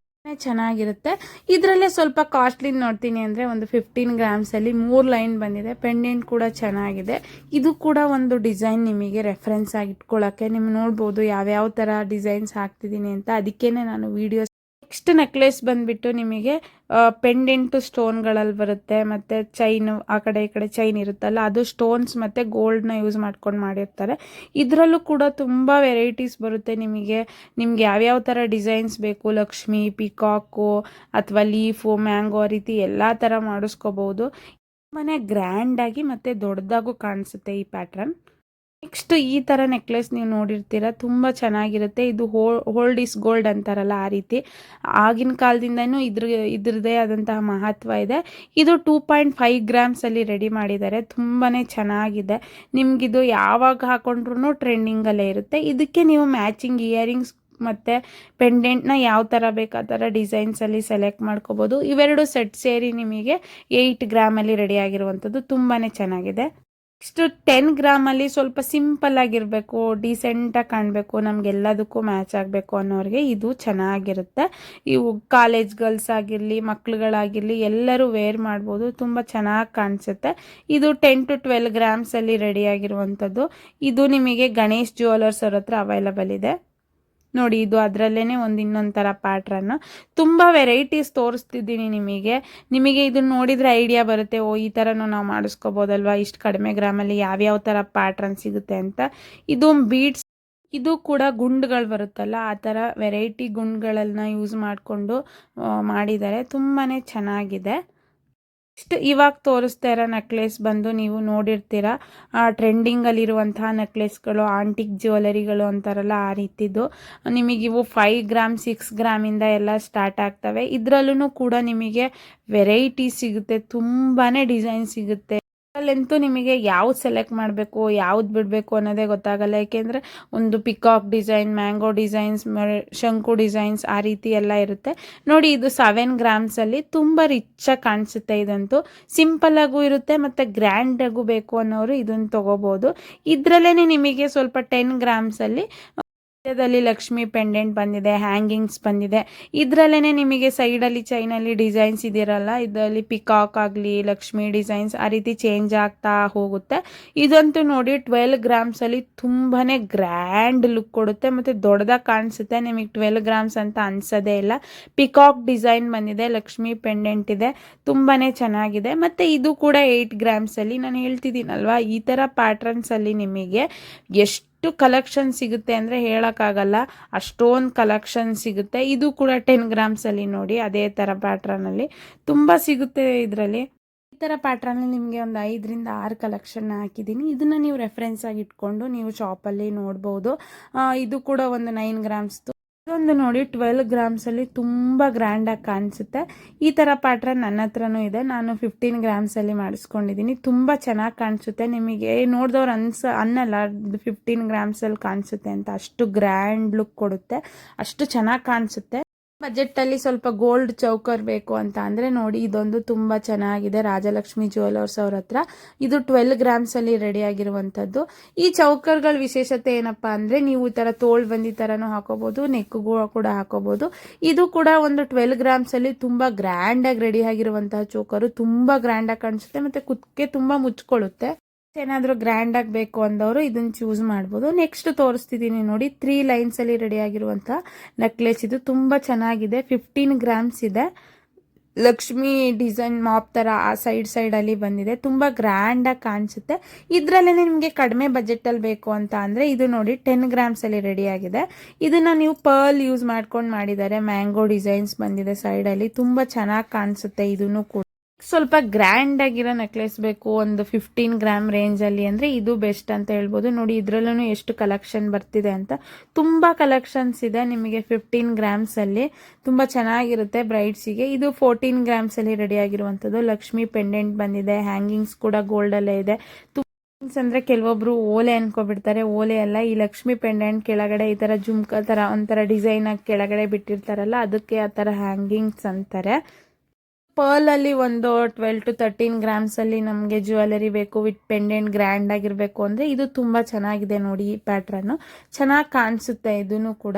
ಚೆನ್ನಾಗಿರುತ್ತೆ. ಇದರಲ್ಲೇ ಸ್ವಲ್ಪ ಕಾಸ್ಟ್ಲಿ ನೋಡ್ತೀನಿ ಅಂದರೆ ಒಂದು ಫಿಫ್ಟೀನ್ ಗ್ರಾಮ್ಸಲ್ಲಿ ಮೂರು ಲೈನ್ ಬಂದಿದೆ. ಪೆಂಡೆಂಟ್ ಕೂಡ ಚೆನ್ನಾಗಿದೆ. ಇದು ಕೂಡ ಒಂದು ಡಿಸೈನ್ ನಿಮಗೆ ರೆಫರೆನ್ಸ್ ಆಗಿ ಇಟ್ಕೊಳ್ಳೋಕ್ಕೆ ನಿಮ್ಗೆ ನೋಡ್ಬೋದು ಯಾವ್ಯಾವ ಥರ ಡಿಸೈನ್ಸ್ ಹಾಕ್ತಿದ್ದೀನಿ ಅಂತ. ಅದಕ್ಕೇ ನಾನು ವೀಡಿಯೋಸ್ ನೆಕ್ಸ್ಟ್ ನೆಕ್ಲೆಸ್ ಬಂದ್ಬಿಟ್ಟು ನಿಮಗೆ ಪೆಂಡೆಂಟು ಸ್ಟೋನ್ಗಳಲ್ಲಿ ಬರುತ್ತೆ, ಮತ್ತು ಚೈನ್, ಆ ಕಡೆ ಈ ಕಡೆ ಚೈನ್ ಇರುತ್ತಲ್ಲ, ಅದು ಸ್ಟೋನ್ಸ್ ಮತ್ತು ಗೋಲ್ಡ್ನ ಯೂಸ್ ಮಾಡ್ಕೊಂಡು ಮಾಡಿರ್ತಾರೆ. ಇದರಲ್ಲೂ ಕೂಡ ತುಂಬ ವೆರೈಟೀಸ್ ಬರುತ್ತೆ ನಿಮಗೆ. ನಿಮ್ಗೆ ಯಾವ್ಯಾವ ಥರ ಡಿಸೈನ್ಸ್ ಬೇಕು, ಲಕ್ಷ್ಮಿ, ಪಿಕಾಕು, ಅಥವಾ ಲೀಫು, ಮ್ಯಾಂಗೋ, ಆ ರೀತಿ ಎಲ್ಲ ಥರ ಮಾಡಿಸ್ಕೋಬೋದು. ತುಂಬಾ ಗ್ರ್ಯಾಂಡಾಗಿ ಮತ್ತು ದೊಡ್ಡದಾಗೂ ಕಾಣಿಸುತ್ತೆ ಈ ಪ್ಯಾಟ್ರನ್. ನೆಕ್ಸ್ಟ್ ಈ ಥರ ನೆಕ್ಲೆಸ್ ನೀವು ನೋಡಿರ್ತೀರ, ತುಂಬ ಚೆನ್ನಾಗಿರುತ್ತೆ. ಇದು ಹೋಲ್ಡ್ ಇಸ್ ಗೋಲ್ಡ್ ಅಂತಾರಲ್ಲ ಆ ರೀತಿ. ಆಗಿನ ಕಾಲದಿಂದನೂ ಇದ್ರ, ಇದ್ರದ್ದೇ ಆದಂತಹ ಮಹತ್ವ ಇದೆ. ಇದು ಟೂ ಪಾಯಿಂಟ್ ಫೈವ್ ಗ್ರಾಮ್ಸಲ್ಲಿ ರೆಡಿ ಮಾಡಿದ್ದಾರೆ. ತುಂಬಾ ಚೆನ್ನಾಗಿದೆ. ನಿಮಗಿದು ಯಾವಾಗ ಹಾಕೊಂಡ್ರೂ ಟ್ರೆಂಡಿಂಗಲ್ಲೇ ಇರುತ್ತೆ. ಇದಕ್ಕೆ ನೀವು ಮ್ಯಾಚಿಂಗ್ ಇಯರಿಂಗ್ಸ್ ಮತ್ತು ಪೆಂಡೆಂಟ್ನ ಯಾವ ಥರ ಬೇಕು ಆ ಥರ ಡಿಸೈನ್ಸಲ್ಲಿ ಸೆಲೆಕ್ಟ್ ಮಾಡ್ಕೋಬೋದು. ಇವೆರಡು ಸೆಟ್ ಸೇರಿ ನಿಮಗೆ ಏಯ್ಟ್ ಗ್ರಾಮಲ್ಲಿ ರೆಡಿ ಆಗಿರುವಂಥದ್ದು ತುಂಬಾ ಚೆನ್ನಾಗಿದೆ. ನೆಕ್ಸ್ಟ್ ಟೆನ್ ಗ್ರಾಮಲ್ಲಿ ಸ್ವಲ್ಪ ಸಿಂಪಲ್ ಆಗಿರಬೇಕು ಡಿಸೆಂಟಾಗಿ ಕಾಣಬೇಕು, ನಮಗೆಲ್ಲದಕ್ಕೂ ಮ್ಯಾಚ್ ಆಗಬೇಕು ಅನ್ನೋರಿಗೆ ಇದು ಚೆನ್ನಾಗಿರುತ್ತೆ. ಇವು ಕಾಲೇಜ್ ಗರ್ಲ್ಸ್ ಆಗಿರಲಿ, ಮಕ್ಳುಗಳಾಗಿರಲಿ, ಎಲ್ಲರೂ ವೇರ್ ಮಾಡ್ಬೋದು, ತುಂಬ ಚೆನ್ನಾಗಿ ಕಾಣಿಸುತ್ತೆ. ಇದು ಟೆನ್ ಟು ಟ್ವೆಲ್ ಗ್ರಾಮ್ಸಲ್ಲಿ ರೆಡಿ ಆಗಿರುವಂಥದ್ದು. ಇದು ನಿಮಗೆ ಗಣೇಶ್ ಜ್ಯುವೆಲರ್ಸ್ ಅವ್ರ ಹತ್ರ ಅವೈಲಬಲ್ ಇದೆ. ನೋಡಿ, ಇದು ಅದರಲ್ಲೇ ಒಂದು ಇನ್ನೊಂದು ಥರ ಪ್ಯಾಟ್ರನ್ನು ತುಂಬ ವೆರೈಟೀಸ್ ತೋರಿಸ್ತಿದ್ದೀನಿ ನಿಮಗೆ. ನಿಮಗೆ ಇದನ್ನ ನೋಡಿದರೆ ಐಡಿಯಾ ಬರುತ್ತೆ, ಓ, ಈ ಥರನೂ ನಾವು ಮಾಡಿಸ್ಕೋಬೋದಲ್ವಾ, ಇಷ್ಟು ಕಡಿಮೆ ಗ್ರಾಮಲ್ಲಿ ಯಾವ್ಯಾವ ಥರ ಪ್ಯಾಟ್ರನ್ ಸಿಗುತ್ತೆ ಅಂತ. ಇದು ಬೀಡ್ಸ್ ಇದು ಕೂಡ ಗುಂಡುಗಳು ಬರುತ್ತಲ್ಲ, ಆ ಥರ ವೆರೈಟಿ ಗುಂಡುಗಳನ್ನ ಯೂಸ್ ಮಾಡಿಕೊಂಡು ಮಾಡಿದ್ದಾರೆ ತುಂಬಾ ಚೆನ್ನಾಗಿದೆ. ಇಷ್ಟು ಇವಾಗ ತೋರಿಸ್ತಾ ಇರೋ ನೆಕ್ಲೆಸ್ ಬಂದು ನೀವು ನೋಡಿರ್ತೀರ. ಟ್ರೆಂಡಿಂಗಲ್ಲಿರುವಂತಹ ನೆಕ್ಲೆಸ್ಗಳು ಆಂಟಿಕ್ ಜ್ಯುವೆಲರಿಗಳು ಅಂತಾರಲ್ಲ ಆ ರೀತಿದು. ನಿಮಗೆ ಇವು ಫೈವ್ ಗ್ರಾಮ್ ಸಿಕ್ಸ್ ಗ್ರಾಮಿಂದ ಎಲ್ಲ ಸ್ಟಾರ್ಟ್ ಆಗ್ತವೆ. ಇದರಲ್ಲೂ ಕೂಡ ನಿಮಗೆ ವೆರೈಟಿ ಸಿಗುತ್ತೆ ತುಂಬಾ ಡಿಸೈನ್ ಸಿಗುತ್ತೆ. ಅಲ್ಲಂತೂ ನಿಮಗೆ ಯಾವ್ದು ಸೆಲೆಕ್ಟ್ ಮಾಡಬೇಕು, ಯಾವ್ದು ಬಿಡಬೇಕು ಅನ್ನೋದೇ ಗೊತ್ತಾಗಲ್ಲ. ಯಾಕೆಂದರೆ ಒಂದು ಪಿಕಾಕ್ ಡಿಸೈನ್ ಮ್ಯಾಂಗೋ ಡಿಸೈನ್ಸ್ ಶಂಕು ಡಿಸೈನ್ಸ್ ಆ ರೀತಿ ಎಲ್ಲ ಇರುತ್ತೆ. ನೋಡಿ, ಇದು ಸೆವೆನ್ ತುಂಬ ರಿಚ್ಚಾಗಿ ಕಾಣಿಸುತ್ತೆ ಇದಂತೂ. ಆಗು ಇರುತ್ತೆ ಮತ್ತು ಗ್ರ್ಯಾಂಡಾಗೂ ಬೇಕು ಅನ್ನೋರು ಇದನ್ನು ತೊಗೋಬೋದು. ಇದರಲ್ಲೇ ನಿಮಗೆ ಸ್ವಲ್ಪ ಟೆನ್ ಗ್ರಾಮ್ಸಲ್ಲಿ ಮಧ್ಯದಲ್ಲಿ ಲಕ್ಷ್ಮಿ ಪೆಂಡೆಂಟ್ ಬಂದಿದೆ ಹ್ಯಾಂಗಿಂಗ್ಸ್ ಬಂದಿದೆ. ಇದರಲ್ಲೇ ನಿಮಗೆ ಸೈಡಲ್ಲಿ ಚೈನಲ್ಲಿ ಡಿಸೈನ್ಸ್ ಇದಿರಲ್ಲ ಇದರಲ್ಲಿ ಪಿಕಾಕ್ ಆಗಲಿ, ಲಕ್ಷ್ಮಿ ಡಿಸೈನ್ಸ್ ಆ ರೀತಿ ಚೇಂಜ್ ಆಗ್ತಾ ಹೋಗುತ್ತೆ. ಇದಂತೂ ನೋಡಿ ಟ್ವೆಲ್ ಗ್ರಾಮ್ಸಲ್ಲಿ ತುಂಬಾ ಗ್ರ್ಯಾಂಡ್ ಲುಕ್ ಕೊಡುತ್ತೆ ಮತ್ತು ದೊಡ್ಡದಾಗಿ ಕಾಣಿಸುತ್ತೆ. ನಿಮಗೆ ಟ್ವೆಲ್ ಗ್ರಾಮ್ಸ್ ಅಂತ ಅನ್ಸೋದೇ ಇಲ್ಲ. ಪಿಕಾಕ್ ಡಿಸೈನ್ ಬಂದಿದೆ, ಲಕ್ಷ್ಮಿ ಪೆಂಡೆಂಟ್ ಇದೆ ತುಂಬಾ ಚೆನ್ನಾಗಿದೆ. ಮತ್ತು ಇದು ಕೂಡ ಏಯ್ಟ್ ಗ್ರಾಮ್ಸಲ್ಲಿ ನಾನು ಹೇಳ್ತಿದ್ದೀನಲ್ವಾ, ಈ ಥರ ಪ್ಯಾಟ್ರನ್ಸಲ್ಲಿ ನಿಮಗೆ ಎಷ್ಟು ಎಷ್ಟು ಕಲೆಕ್ಷನ್ ಸಿಗುತ್ತೆ ಅಂದರೆ ಹೇಳೋಕ್ಕಾಗಲ್ಲ. ಅಷ್ಟೊಂದು ಕಲೆಕ್ಷನ್ ಸಿಗುತ್ತೆ. ಇದು ಕೂಡ ಟೆನ್ ಗ್ರಾಮ್ಸಲ್ಲಿ ನೋಡಿ ಅದೇ ಥರ ಪ್ಯಾಟ್ರನಲ್ಲಿ ತುಂಬ ಸಿಗುತ್ತೆ ಇದರಲ್ಲಿ. ಈ ಥರ ಪ್ಯಾಟ್ರನಲ್ಲಿ ನಿಮಗೆ ಒಂದು ಐದರಿಂದ ಆರು ಕಲೆಕ್ಷನ್ ಹಾಕಿದ್ದೀನಿ. ಇದನ್ನು ನೀವು ರೆಫರೆನ್ಸ್ ಆಗಿ ಇಟ್ಕೊಂಡು ನೀವು ಶಾಪಲ್ಲಿ ನೋಡ್ಬೋದು. ಇದು ಕೂಡ ಒಂದು ನೈನ್ ಗ್ರಾಮ್ಸ್ದು ಇದೊಂದು ನೋಡಿ ಟ್ವೆಲ್ ಗ್ರಾಮ್ಸಲ್ಲಿ ತುಂಬ ಗ್ರ್ಯಾಂಡಾಗಿ ಕಾಣಿಸುತ್ತೆ. ಈ ಥರ ಪಾಟ್ರ ನನ್ನ ಹತ್ರನೂ ಇದೆ. ನಾನು ಫಿಫ್ಟೀನ್ ಗ್ರಾಮ್ಸಲ್ಲಿ ಮಾಡಿಸ್ಕೊಂಡಿದ್ದೀನಿ. ತುಂಬ ಚೆನ್ನಾಗಿ ಕಾಣಿಸುತ್ತೆ. ನಿಮಗೆ ನೋಡಿದವ್ರು ಅನ್ಸ, ಅನ್ನಲ್ಲ ಫಿಫ್ಟೀನ್ ಗ್ರಾಮ್ಸಲ್ಲಿ ಕಾಣಿಸುತ್ತೆ ಅಂತ. ಅಷ್ಟು ಗ್ರ್ಯಾಂಡ್ ಲುಕ್ ಕೊಡುತ್ತೆ. ಅಷ್ಟು ಚೆನ್ನಾಗಿ ಕಾಣಿಸುತ್ತೆ. ಬಜೆಟ್ಟಲ್ಲಿ ಸ್ವಲ್ಪ ಗೋಲ್ಡ್ ಚೌಕರ್ ಬೇಕು ಅಂತ ಅಂದರೆ ನೋಡಿ, ಇದೊಂದು ತುಂಬ ಚೆನ್ನಾಗಿದೆ. ರಾಜಲಕ್ಷ್ಮಿ ಜ್ಯುವೆಲರ್ಸ್ ಅವ್ರ ಹತ್ರ. ಇದು ಟ್ವೆಲ್ ಗ್ರಾಮ್ಸಲ್ಲಿ ರೆಡಿ ಆಗಿರುವಂಥದ್ದು ಈ ಚೌಕರ್ಗಳ ವಿಶೇಷತೆ ಏನಪ್ಪ ಅಂದರೆ, ನೀವು ಈ ಥರ ತೋಳ್ ಬಂದಿ ಥರನೂ ಹಾಕೋಬೋದು ನೆಕ್ಗೂ ಕೂಡ ಹಾಕೋಬೋದು. ಇದು ಕೂಡ ಒಂದು ಟ್ವೆಲ್ ಗ್ರಾಮ್ಸಲ್ಲಿ ತುಂಬ ಗ್ರ್ಯಾಂಡಾಗಿ ರೆಡಿ ಆಗಿರುವಂತಹ ಚೌಕರು. ತುಂಬ ಗ್ರ್ಯಾಂಡಾಗಿ ಕಾಣಿಸುತ್ತೆ, ಮತ್ತು ಕುತ್ತಿಗೆ ತುಂಬ ಮುಚ್ಕೊಳ್ಳುತ್ತೆ. ಏನಾದರೂ ಗ್ರ್ಯಾಂಡ್ ಆಗಬೇಕು ಅಂದವರು ಇದನ್ನ ಚೂಸ್ ಮಾಡ್ಬೋದು. ನೆಕ್ಸ್ಟ್ ತೋರಿಸ್ತಿದ್ದೀನಿ ನೋಡಿ ತ್ರೀ ಲೈನ್ಸಲ್ಲಿ ರೆಡಿ ಆಗಿರುವಂಥ ನೆಕ್ಲೆಸ್ ಇದು ತುಂಬ ಚೆನ್ನಾಗಿದೆ. ಫಿಫ್ಟೀನ್ ಗ್ರಾಮ್ಸ್ ಇದೆ. ಲಕ್ಷ್ಮಿ ಡಿಸೈನ್ ಮಾಪ್ ಥರ ಆ ಸೈಡ್ ಸೈಡಲ್ಲಿ ಬಂದಿದೆ. ತುಂಬ ಗ್ರ್ಯಾಂಡಾಗಿ ಕಾಣಿಸುತ್ತೆ. ಇದರಲ್ಲೇ ನಿಮಗೆ ಕಡಿಮೆ ಬಜೆಟಲ್ಲಿ ಬೇಕು ಅಂತ ಅಂದರೆ ಇದು ನೋಡಿ ಟೆನ್ ರೆಡಿ ಆಗಿದೆ. ಇದನ್ನು ನೀವು ಪರ್ಲ್ ಯೂಸ್ ಮಾಡ್ಕೊಂಡು ಮಾಡಿದ್ದಾರೆ ಮ್ಯಾಂಗೋ ಡಿಸೈನ್ಸ್ ಬಂದಿದೆ ಸೈಡಲ್ಲಿ ತುಂಬ ಚೆನ್ನಾಗಿ ಕಾಣಿಸುತ್ತೆ ಇದನ್ನು ಕೂಡ. ಸ್ವಲ್ಪ ಗ್ರ್ಯಾಂಡ್ ಆಗಿರೋ ನೆಕ್ಲೆಸ್ ಬೇಕು, ಒಂದು ಫಿಫ್ಟೀನ್ ಗ್ರಾಮ್ ರೇಂಜಲ್ಲಿ ಅಂದರೆ ಇದು ಬೆಸ್ಟ್ ಅಂತ ಹೇಳ್ಬೋದು. ನೋಡಿ ಇದರಲ್ಲೂ ಎಷ್ಟು ಕಲೆಕ್ಷನ್ ಬರ್ತಿದೆ ಅಂತ. ತುಂಬ ಕಲೆಕ್ಷನ್ಸ್ ಇದೆ ನಿಮಗೆ ಫಿಫ್ಟೀನ್ ಗ್ರಾಮ್ಸಲ್ಲಿ ತುಂಬ ಚೆನ್ನಾಗಿರುತ್ತೆ ಬ್ರೈಡ್ಸಿಗೆ ಇದು ಫೋರ್ಟೀನ್ ಗ್ರಾಮ್ಸಲ್ಲಿ ರೆಡಿ ಆಗಿರುವಂತದ್ದು ಲಕ್ಷ್ಮಿ ಪೆಂಡೆಂಟ್ ಬಂದಿದೆ ಹ್ಯಾಂಗಿಂಗ್ಸ್ ಕೂಡ ಗೋಲ್ಡಲ್ಲೇ ಇದೆ. ಅಂದ್ರೆ ಕೆಲವೊಬ್ರು ಓಲೆ ಅನ್ಕೊಬಿಡ್ತಾರೆ. ಓಲೆ ಅಲ್ಲ, ಈ ಲಕ್ಷ್ಮಿ ಪೆಂಡೆಂಟ್ ಕೆಳಗಡೆ ಈ ತರ ಜುಮ್ಕ ತರ, ಒಂಥರ ಡಿಸೈನ್ ಆಗಿ ಕೆಳಗಡೆ ಬಿಟ್ಟಿರ್ತಾರಲ್ಲ, ಅದಕ್ಕೆ ಆ ತರ ಹ್ಯಾಂಗಿಂಗ್ಸ್ ಅಂತಾರೆ. ಪರ್ಲ್ ಅಲ್ಲಿ ಒಂದು ಟ್ವೆಲ್ ಟು ತರ್ಟೀನ್ ಗ್ರಾಮ್ಸ್ ಅಲ್ಲಿ ನಮಗೆ ಜ್ಯುವೆಲರಿ ಬೇಕು ವಿತ್ ಪೆಂಡೆಂಟ್ ಗ್ರ್ಯಾಂಡ್ ಆಗಿರಬೇಕು ಅಂದ್ರೆ ಇದು ತುಂಬಾ ಚೆನ್ನಾಗಿದೆ ನೋಡಿ ಈ ಪ್ಯಾಟ್ರನ್ನು ಚೆನ್ನಾಗಿ ಕಾಣಿಸುತ್ತೆ ಇದನ್ನು ಕೂಡ.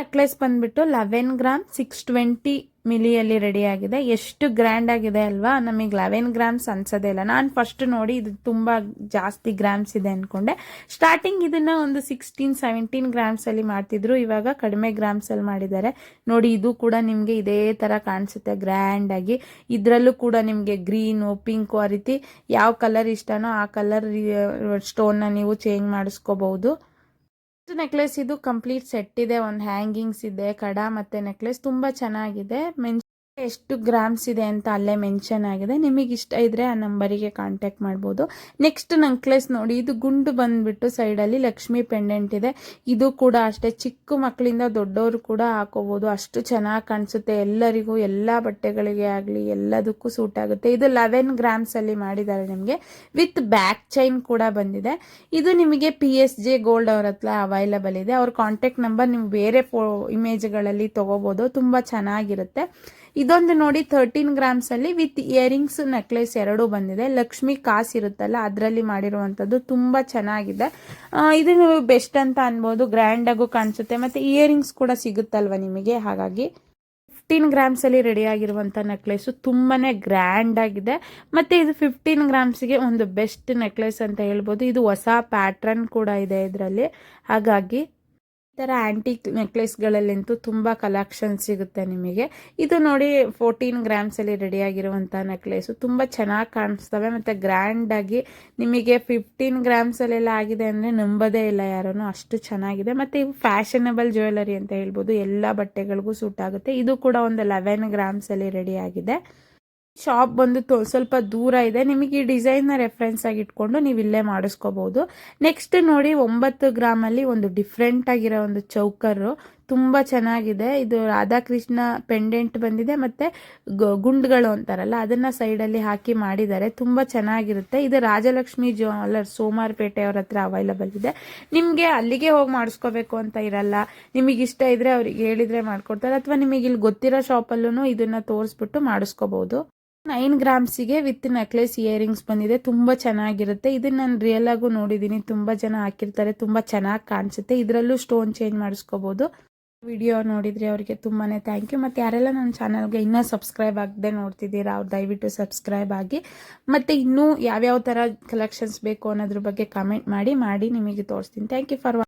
ನೆಕ್ಲೆಸ್ ಬಂದ್ಬಿಟ್ಟು ಲೆವೆನ್ ಗ್ರಾಮ್ ಸಿಕ್ಸ್ ಟ್ವೆಂಟಿ ಮಿಲಿಯಲ್ಲಿ ಆಗಿದೆ ಎಷ್ಟು ಗ್ರ್ಯಾಂಡ್ ಆಗಿದೆ ಅಲ್ವಾ? ನಮಗೆ ಲೆವೆನ್ ಗ್ರಾಮ್ಸ್ ಅನ್ಸೋದೇ ಇಲ್ಲ. ನಾನು ಫಸ್ಟ್ ನೋಡಿ ಇದು ತುಂಬ ಜಾಸ್ತಿ ಗ್ರಾಮ್ಸ್ ಇದೆ ಅಂದ್ಕೊಂಡೆ ಸ್ಟಾರ್ಟಿಂಗ್ ಇದನ್ನ ಒಂದು ಸಿಕ್ಸ್ಟೀನ್ ಸೆವೆಂಟೀನ್ ಗ್ರಾಮ್ಸಲ್ಲಿ ಮಾಡ್ತಿದ್ರು. ಇವಾಗ ಕಡಿಮೆ ಗ್ರಾಮ್ಸಲ್ಲಿ ಮಾಡಿದ್ದಾರೆ. ನೋಡಿ, ಇದು ಕೂಡ ನಿಮಗೆ ಇದೇ ತರ ಕಾಣಿಸುತ್ತೆ ಗ್ರ್ಯಾಂಡ್ ಆಗಿ. ಇದ್ರಲ್ಲೂ ಕೂಡ ನಿಮಗೆ ಗ್ರೀನು, ಪಿಂಕು ಆ ರೀತಿ ಯಾವ ಕಲರ್ ಇಷ್ಟನೋ ಆ ಕಲರ್ ಸ್ಟೋನ್ನ ನೀವು ಚೇಂಜ್ ಮಾಡಿಸ್ಕೋಬಹುದು. ನೆಕ್ಲೆಸ್ ಇದು ಕಂಪ್ಲೀಟ್ ಸೆಟ್ ಇದೆ ಒಂದು ಹ್ಯಾಂಗಿಂಗ್ಸ್ ಇದೆ ಕಡ ಮತ್ತೆ ನೆಕ್ಲೆಸ್ ತುಂಬಾ ಚೆನ್ನಾಗಿದೆ. ಮೆನ್ ಎಷ್ಟು ಗ್ರಾಮ್ಸ್ ಇದೆ ಅಂತ ಅಲ್ಲೇ ಮೆನ್ಷನ್ ಆಗಿದೆ. ನಿಮಗೆ ಇಷ್ಟ ಇದ್ರೆ ಆ ನಂಬರಿಗೆ ಕಾಂಟ್ಯಾಕ್ಟ್ ಮಾಡ್ಬೋದು. ನೆಕ್ಸ್ಟ್ ನಂಕ್ಲೆಸ್ ನೋಡಿ, ಇದು ಗುಂಡು ಬಂದ್ಬಿಟ್ಟು ಸೈಡಲ್ಲಿ ಲಕ್ಷ್ಮಿ ಪೆಂಡೆಂಟ್ ಇದೆ. ಇದು ಕೂಡ ಅಷ್ಟೇ, ಚಿಕ್ಕ ಮಕ್ಕಳಿಂದ ದೊಡ್ಡವರು ಕೂಡ ಹಾಕೋಬಹುದು ಅಷ್ಟು ಚೆನ್ನಾಗಿ ಕಾಣಿಸುತ್ತೆ. ಎಲ್ಲರಿಗೂ ಎಲ್ಲ ಬಟ್ಟೆಗಳಿಗೆ ಆಗಲಿ, ಎಲ್ಲದಕ್ಕೂ ಸೂಟ್ ಆಗುತ್ತೆ. ಇದು ಲೆವೆನ್ ಗ್ರಾಮ್ಸಲ್ಲಿ ಮಾಡಿದ್ದಾರೆ ನಿಮಗೆ. ವಿತ್ ಬ್ಯಾಕ್ ಚೈನ್ ಕೂಡ ಬಂದಿದೆ. ಇದು ನಿಮಗೆ ಪಿ ಎಸ್ ಜೆ ಗೋಲ್ಡ್ ಅವ್ರ ಹತ್ರ ಅವೈಲಬಲ್ ಇದೆ. ಅವ್ರ ಕಾಂಟ್ಯಾಕ್ಟ್ ನಂಬರ್ ನೀವು ಬೇರೆ ಫೋ ಇಮೇಜ್ಗಳಲ್ಲಿ ತಗೋಬಹುದು ತುಂಬಾ ಚೆನ್ನಾಗಿರುತ್ತೆ. ಇದೊಂದು ನೋಡಿ ತರ್ಟೀನ್ ಗ್ರಾಮ್ಸ್ ಅಲ್ಲಿ ವಿತ್ ಇಯರಿಂಗ್ಸ್ ನೆಕ್ಲೆಸ್ ಎರಡು ಬಂದಿದೆ. ಲಕ್ಷ್ಮಿ ಕಾಸ್ ಇರುತ್ತಲ್ಲ, ಅದರಲ್ಲಿ ಮಾಡಿರುವಂತದ್ದು ತುಂಬಾ ಚೆನ್ನಾಗಿದೆ. ಇದು ನೀವು ಬೆಸ್ಟ್ ಅಂತ ಅನ್ಬೋದು ಗ್ರ್ಯಾಂಡ್ ಆಗು ಕಾಣಿಸುತ್ತೆ. ಮತ್ತೆ ಇಯರಿಂಗ್ಸ್ ಕೂಡ ಸಿಗುತ್ತಲ್ವಾ ನಿಮಗೆ? ಹಾಗಾಗಿ ಫಿಫ್ಟೀನ್ ಗ್ರಾಮ್ಸ್ ಅಲ್ಲಿ ರೆಡಿ ಆಗಿರುವಂತ ನೆಕ್ಲೆಸ್ ತುಂಬಾನೇ ಗ್ರ್ಯಾಂಡ್ ಆಗಿದೆ. ಮತ್ತೆ ಇದು ಫಿಫ್ಟೀನ್ ಗ್ರಾಮ್ಸ್ಗೆ ಒಂದು ಬೆಸ್ಟ್ ನೆಕ್ಲೆಸ್ ಅಂತ ಹೇಳ್ಬೋದು. ಇದು ಹೊಸ ಪ್ಯಾಟ್ರನ್ ಕೂಡ ಇದೆ ಇದರಲ್ಲಿ. ಹಾಗಾಗಿ ಥರ ಆ್ಯಂಟಿಕ್ ನೆಕ್ಲೆಸ್ಗಳಲ್ಲಂತೂ ತುಂಬ ಕಲೆಕ್ಷನ್ ಸಿಗುತ್ತೆ ನಿಮಗೆ. ಇದು ನೋಡಿ ಫೋರ್ಟೀನ್ ಗ್ರಾಮ್ಸಲ್ಲಿ ರೆಡಿಯಾಗಿರುವಂಥ ನೆಕ್ಲೆಸು ತುಂಬ ಚೆನ್ನಾಗಿ ಕಾಣಿಸ್ತವೆ ಮತ್ತು ಗ್ರ್ಯಾಂಡಾಗಿ ನಿಮಗೆ ಫಿಫ್ಟೀನ್ ಗ್ರಾಮ್ಸಲ್ಲೆಲ್ಲ ಆಗಿದೆ ಅಂದರೆ ನಂಬೋದೇ ಇಲ್ಲ ಯಾರೂ ಅಷ್ಟು ಚೆನ್ನಾಗಿದೆ. ಮತ್ತು ಇವು ಫ್ಯಾಷನಬಲ್ ಜ್ಯುವೆಲರಿ ಅಂತ ಹೇಳ್ಬೋದು. ಎಲ್ಲ ಬಟ್ಟೆಗಳಿಗೂ ಸೂಟ್ ಆಗುತ್ತೆ. ಇದು ಕೂಡ ಒಂದು ಲೆವೆನ್ ಗ್ರಾಮ್ಸಲ್ಲಿ ರೆಡಿಯಾಗಿದೆ ಶಾಪ್ ಬಂದು ಸ್ವಲ್ಪ ದೂರ ಇದೆ. ನಿಮಗೆ ಈ ಡಿಸೈನ್ನ ರೆಫರೆನ್ಸ್ ಆಗಿ ಇಟ್ಕೊಂಡು ನೀವು ಇಲ್ಲೇ ಮಾಡಿಸ್ಕೋಬಹುದು ನೆಕ್ಸ್ಟ್ ನೋಡಿ ಒಂಬತ್ತು ಗ್ರಾಮಲ್ಲಿ ಒಂದು ಡಿಫ್ರೆಂಟ್ ಆಗಿರೋ ಒಂದು ಚೌಕರು. ತುಂಬ ಚೆನ್ನಾಗಿದೆ. ಇದು ರಾಧಾಕೃಷ್ಣ ಪೆಂಡೆಂಟ್ ಬಂದಿದೆ ಮತ್ತೆ ಗುಂಡ್ಗಳು ಅಂತಾರಲ್ಲ, ಅದನ್ನ ಸೈಡಲ್ಲಿ ಹಾಕಿ ಮಾಡಿದ್ದಾರೆ. ತುಂಬ ಚೆನ್ನಾಗಿರುತ್ತೆ. ಇದು ರಾಜಲಕ್ಷ್ಮಿ ಜ್ಯುವೆಲರ್ ಸೋಮಾರ್ಪೇಟೆ ಅವ್ರ ಹತ್ರ ಅವೈಲಬಲ್ ಇದೆ. ನಿಮಗೆ ಅಲ್ಲಿಗೆ ಹೋಗಿ ಮಾಡಿಸ್ಕೋಬೇಕು ಅಂತ ಇರಲ್ಲ. ನಿಮಗೆ ಇಷ್ಟ ಇದ್ರೆ ಅವ್ರಿಗೆ ಹೇಳಿದ್ರೆ ಮಾಡ್ಕೊಡ್ತಾರೆ. ಅಥವಾ ನಿಮಗೆ ಇಲ್ಲಿ ಗೊತ್ತಿರೋ ಶಾಪಲ್ಲೂ ಇದನ್ನ ತೋರಿಸ್ಬಿಟ್ಟು ಮಾಡಿಸ್ಕೋಬಹುದು ನೈನ್ ಗ್ರಾಮ್ಸಿಗೆ ವಿತ್ ನೆಕ್ಲೆಸ್ ಇಯರಿಂಗ್ಸ್ ಬಂದಿದೆ. ತುಂಬ ಚೆನ್ನಾಗಿರುತ್ತೆ. ಇದನ್ನ ನಾನು ರಿಯಲ್ ಆಗು ನೋಡಿದ್ದೀನಿ ತುಂಬ ಜನ ಹಾಕಿರ್ತಾರೆ. ತುಂಬ ಚೆನ್ನಾಗಿ ಕಾಣಿಸುತ್ತೆ. ಇದರಲ್ಲೂ ಸ್ಟೋನ್ ಚೇಂಜ್ ಮಾಡಿಸ್ಕೋಬಹುದು ವಿಡಿಯೋ ನೋಡಿದ್ರೆ ಅವರಿಗೆ ತುಂಬಾನೇ ಥ್ಯಾಂಕ್ ಯು ಮತ್ತು ಯಾರೆಲ್ಲ ನನ್ನ ಚಾನಲ್ಗೆ ಇನ್ನೂ ಸಬ್ಸ್ಕ್ರೈಬ್ ಆಗದೆ ನೋಡ್ತಿದ್ದೀರಾ, ಅವ್ರು ದಯವಿಟ್ಟು ಸಬ್ಸ್ಕ್ರೈಬ್ ಆಗಿ. ಮತ್ತು ಇನ್ನೂ ಯಾವ್ಯಾವ ಥರ ಕಲೆಕ್ಷನ್ಸ್ ಬೇಕು ಅನ್ನೋದ್ರ ಬಗ್ಗೆ ಕಮೆಂಟ್ ಮಾಡಿ ಮಾಡಿ ನಿಮಗೆ ತೋರಿಸ್ತೀನಿ. Thank you for